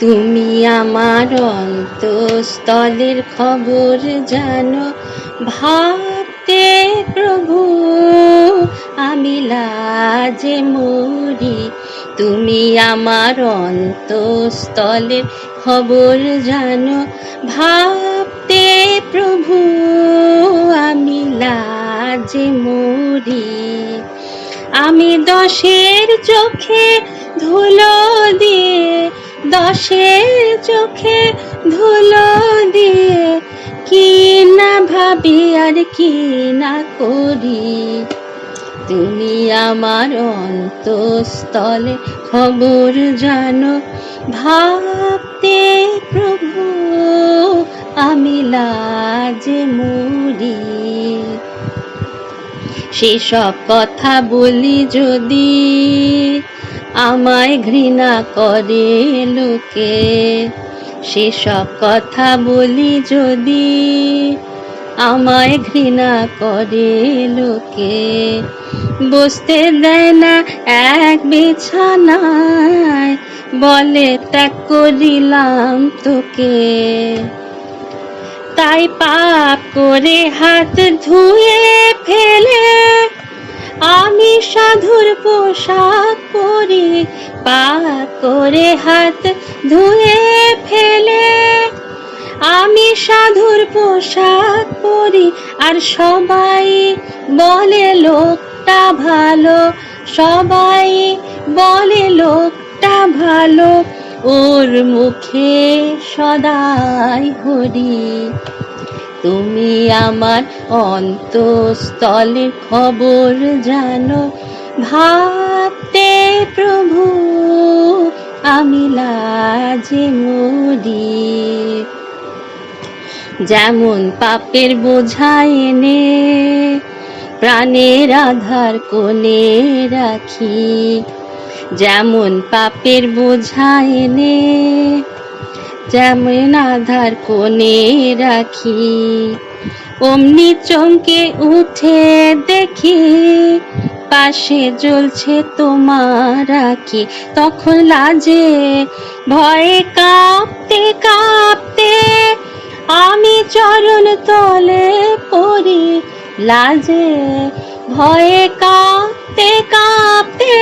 তুমি আমার অন্তঃস্থলের খবর জানো। ভাবতে প্রভু, আমি লাজে মরি। তুমি আমার অন্তঃস্থলের খবর জানো। ভাবতে প্রভু, আমি লাজে মরি। আমি দশের চোখে ধুলো দিয়ে দশের চোখে ধুলো দিয়ে, কি না ভাবি আর কি না করি। তুমি আমার অন্তঃস্থলে খবর জানো, ভাবতে প্রভু, আমি লাজে মরি সেসব কথা বলি যদি আমায় ঘৃণা করে লোকে। সেসব কথা বলি যদি আমায় ঘৃণা করে লোকে। বসতে দেয় না এক বিছানায়, বলে ত্যাগ করিলাম তোকে। তাই পাপ করে হাত ধুয়ে ফেলে, আমি সাধুর পোশাক পরি। পাপ করে হাত ধুয়ে ফেলে। আমি সাধুর পোশাক পরি, আর সবাই বলে লোকটা ভালো, সবাই বলে লোকটা ভালো। ওর মুখে সদাই হরি। তুমি আমার অন্তঃস্থলের খবর জানো ভাবতে প্রভু, আমি লাজে মরি। যেমন পাপের বোঝা এনে প্রাণের আধার কোণে রাখি, যেমন পাপের বোঝা এনে যেমন আধার কোণে রাখি। অমনি চমকে উঠে দেখি পাশে জ্বলছে তোমার আঁকি তখন লাজে, ভয়ে কাঁপতে কাঁপতে আমি চরণ তলে পড়ি। লাজে, ভয়ে কাঁপতে কাঁপতে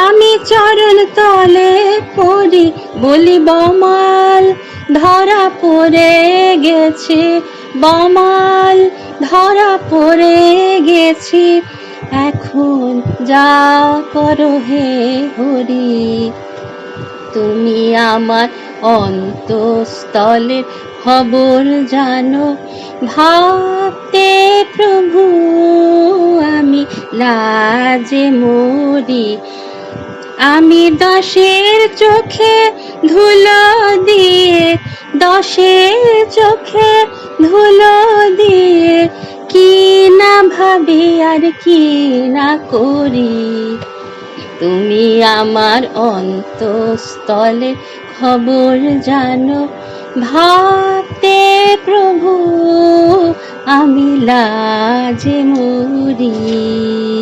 আমি চরণ তলে পড়ি। বলি, বমাল ধরা পড়ে গেছে, বমাল ধরা পড়ে গেছি। এখন যা করো হে হরি, তুমি আমার অন্তঃস্থলের খবর জানো। ভাবতে প্রভু, আমি লাজে মরি। আমি দশের চোখে ধুলো দিয়ে, দশের চোখে ধুলো দিয়ে, কি না ভাবি আর কি না করি? তুমি আমার অন্তঃস্থলে খবর জানো। ভাবতে প্রভু, আমি লাজে মরি।